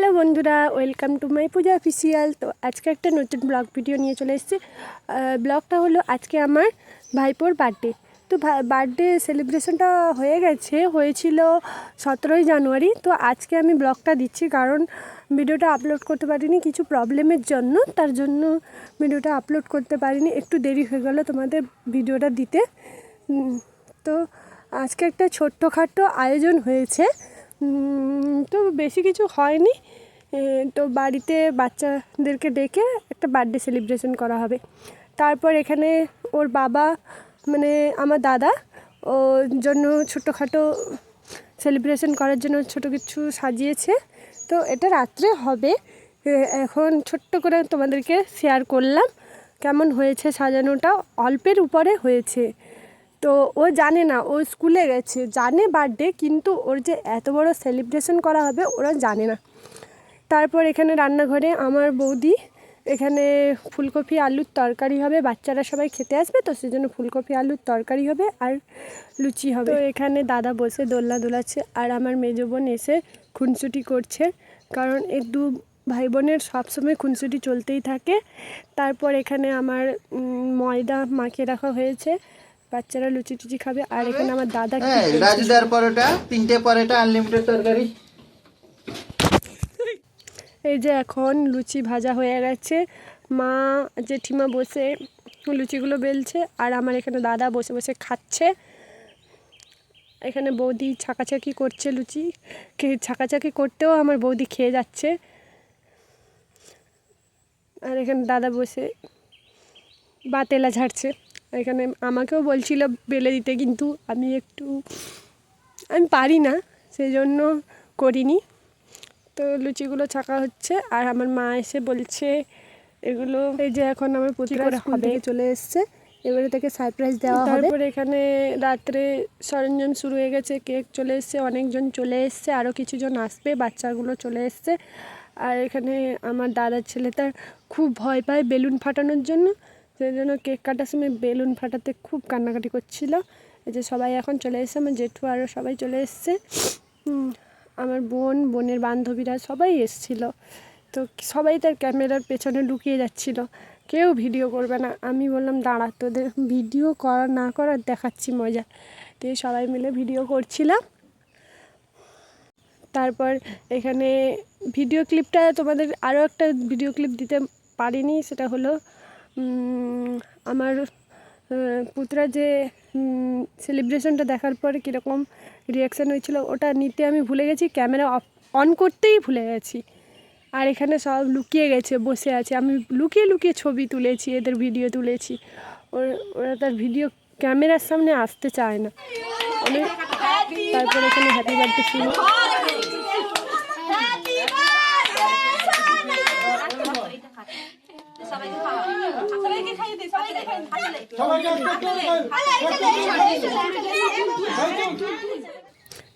Hello বন্ধুরা, welcome to my Puja official. তো আজকে একটা নতুন ব্লগ ভিডিও নিয়ে চলে এসেছি। ব্লগটা হলো আজকে আমার ভাইপোর বার্থডে তো বার্থডে সেলিব্রেশনটা হয়ে গেছে, হয়েছিল সতেরোই জানুয়ারি। তো আজকে আমি ব্লগটা দিচ্ছি কারণ ভিডিওটা আপলোড করতে পারিনি, কিছু প্রবলেমের জন্য। তার জন্য ভিডিওটা আপলোড করতে পারিনি। একটু দেরি হয়ে গেল তোমাদের ভিডিওটা দিতে। তো আজকে একটা ছোট্টখাটো আয়োজন হয়েছে। তো বেশি কিছু হয়নি। তো বাড়িতে বাচ্চাদেরকে ডেকে একটা বার্থডে সেলিব্রেশন করা হবে। তারপর এখানে ওর বাবা মানে আমার দাদা, ওর জন্য ছোটোখাটো সেলিব্রেশন করার জন্য ছোট কিছু সাজিয়েছে। তো এটা রাত্রে হবে। এখন ছোট্ট করে তোমাদেরকে শেয়ার করলাম। কেমন হয়েছে সাজানোটা? অল্পের উপরে হয়েছে। তো ও জানে না, ও স্কুলে গেছে, জানে বার্থডে কিন্তু ওর যে এত বড় সেলিব্রেশন করা হবে ওরা জানে না। তারপর এখানে রান্নাঘরে আমার বৌদি, এখানে ফুলকপি, আলুর তরকারি হবে, বাচ্চারা সবাই খেতে আসবে তো সেজন্য ফুলকপি, আলুর তরকারি হবে আর লুচি হবে। তো এখানে দাদা বসে দোলনা দোলাচ্ছে আর আমার মেজো বোন এসে খুনসুটি করছে, কারণ এই দু ভাই বোনের সবসময় খুনসুটি চলতেই থাকে। তারপর এখানে আমার ময়দা মাখিয়ে রাখা হয়েছে। বাচ্চারা লুচি টুচি খাবে আর এখানে আমার দাদা কি রাজুদার পরোটা তিনটে পরোটা আনলিমিটেড তরকারি। এই যে এখন লুচি ভাজা হয়ে গেছে। মা জেঠিমা বসে লুচিগুলো বেলছে আর আমার এখানে দাদা বসে বসে খাচ্ছে। এখানে বৌদি ছাকাছাকি করছে লুচি। কে- ছাকাছাকি করতেও আমার বৌদি খেয়ে যাচ্ছে। আর এখানে দাদা বসে বাতেলা ঝাড়ছে। এখানে আমাকেও বলছিল বেলে দিতে কিন্তু আমি একটু আমি পারি না সেই জন্য করিনি। তো লুচিগুলো ছাকা হচ্ছে আর আমার মা এসে বলছে এগুলো এই যে এখন আমার পুত্র হবে? চলে এসছে এবারে থেকে সারপ্রাইজ দেওয়া হবে। তারপরে এখানে রাত্রে সরঞ্জাম শুরু হয়ে গেছে কেক চলে এসছে অনেকজন চলে এসছে আরও কিছুজন আসবে বাচ্চাগুলো চলে এসছে। আর এখানে আমার দাদার ছেলে তার খুব ভয় পায় বেলুন ফাটানোর জন্য সেই জন্য কেক কাটার সময় বেলুন ফাটাতে খুব কান্নাকাটি করছিল। এই যে সবাই এখন চলে এসছে, আমার জেঠু আরও সবাই চলে এসছে। আমার বোন, বোনের বান্ধবীরা সবাই এসছিল। তো সবাই তার ক্যামেরার পেছনে লুকিয়ে যাচ্ছিল। কেউ ভিডিও করবে না। আমি বললাম, দাঁড়া, তোদের ভিডিও করা, না করার দেখাচ্ছি মজা। দিয়ে সবাই মিলে ভিডিও করছিলাম তারপর এখানে ভিডিও ক্লিপটা তোমাদের আরও একটা ভিডিও ক্লিপ দিতে পারিনি, সেটা হলো আমার পুত্রা যে সেলিব্রেশনটা দেখার পরে কীরকম রিয়াকশান হয়েছিল, ওটা নিতে আমি ভুলে গেছি ক্যামেরা অন করতেই ভুলে গেছি। আর এখানে সব লুকিয়ে গেছে, বসে আছে। আমি লুকিয়ে লুকিয়ে ছবি তুলেছি, এদের ভিডিও তুলেছি। ওর- তার ভিডিও ক্যামেরার সামনে আসতে চায় না। অনেক তারপর এখানে হ্যাপি বার্থডে ছিল। সবাইকে খাইয়ে দে সবাইকে খাইয়ে দে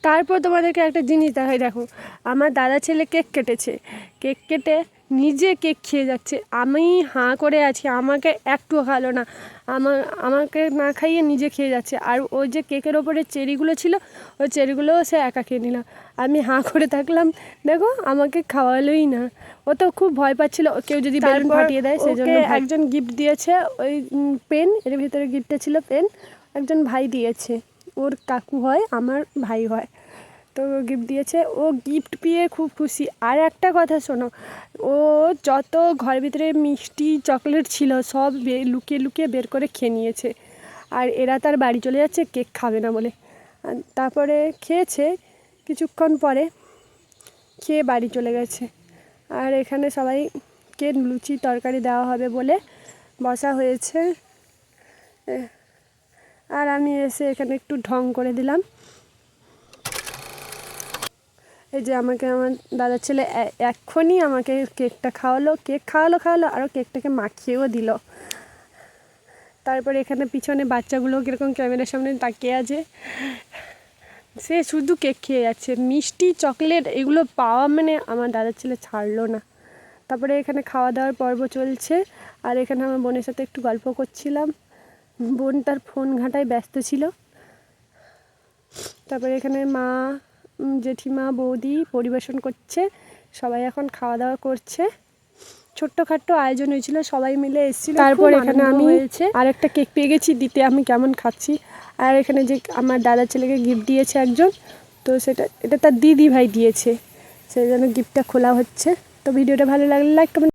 তারপর তোমাদেরকে একটা জিনিস দেখাই দেখো। আমার দাদা ছেলে কেক কেটেছে। কেক কেটে নিজে কেক খেয়ে যাচ্ছে। আমি হাঁ করে আছি আমাকে একটু খালো না। আমার আমাকে না খাইয়ে নিজে খেয়ে যাচ্ছে। আর ওই যে কেকের ওপরে চেরিগুলো ছিল ওই চেরিগুলোও সে একা খেয়ে নিল। আমি হাঁ করে থাকলাম দেখো আমাকে খাওয়ালোই না। ও তো খুব ভয় পাচ্ছিল। কেউ যদি বেলুন ফাটিয়ে দেয় সেই জন্য একজন গিফট দিয়েছে ওই পেন এর ভিতরে গিফটটা ছিল পেন একজন ভাই দিয়েছে। ওর কাকু হয়, আমার ভাই হয়। তো গিফট দিয়েছে। ও গিফট পেয়ে খুব খুশি। আর একটা কথা শোনো, ও যত ঘরের ভিতরে মিষ্টি চকলেট ছিল, সব লুকিয়ে লুকিয়ে বের করে খেয়ে নিয়েছে। আর এরা তার বাড়ি চলে যাচ্ছে, কেক খাবে না বলে। তারপরে খেয়েছে, কিছুক্ষণ পরে খেয়ে বাড়ি চলে গেছে। আর এখানে সবাইকে লুচি তরকারি দেওয়া হবে বলে বসা হয়েছে। আর আমি এসে এখানে একটু ঢং করে দিলাম। এই যে আমাকে আমার দাদার ছেলে এক্ষুনি আমাকে কেকটা খাওয়ালো, কেক খাওয়ালো খাওয়ালো আরও কেকটাকে মাখিয়েও দিল। তারপরে এখানে পিছনে বাচ্চাগুলো কীরকম ক্যামেরার সামনে তাকিয়ে আছে। সে শুধু কেক খেয়ে যাচ্ছে। মিষ্টি, চকলেট এগুলো পাওয়া মানে আমার দাদার ছেলে ছাড়লো না। তারপরে এখানে খাওয়া দাওয়ার পর্ব চলছে। আর এখানে আমার বোনের সাথে একটু গল্প করছিলাম। বোন তার ফোন ঘাঁটায় ব্যস্ত ছিল। তারপরে এখানে মা জেঠিমা বৌদি পরিবেশন করছে। সবাই এখন খাওয়া দাওয়া করছে। ছোট্টখাট্ট আয়োজন হয়েছিল সবাই মিলে এসেছিল। তারপর এখানে আমি হয়েছে। আর একটা কেক পেয়ে গেছি দিতে আমি কেমন খাচ্ছি। আর এখানে যে আমার দাদার ছেলেকে গিফট দিয়েছে একজন তো সেটা এটা তার দিদি ভাই দিয়েছে। সেই জন্য গিফটটা খোলা হচ্ছে। তো ভিডিওটা ভালো লাগলে লাইক কমেন্ট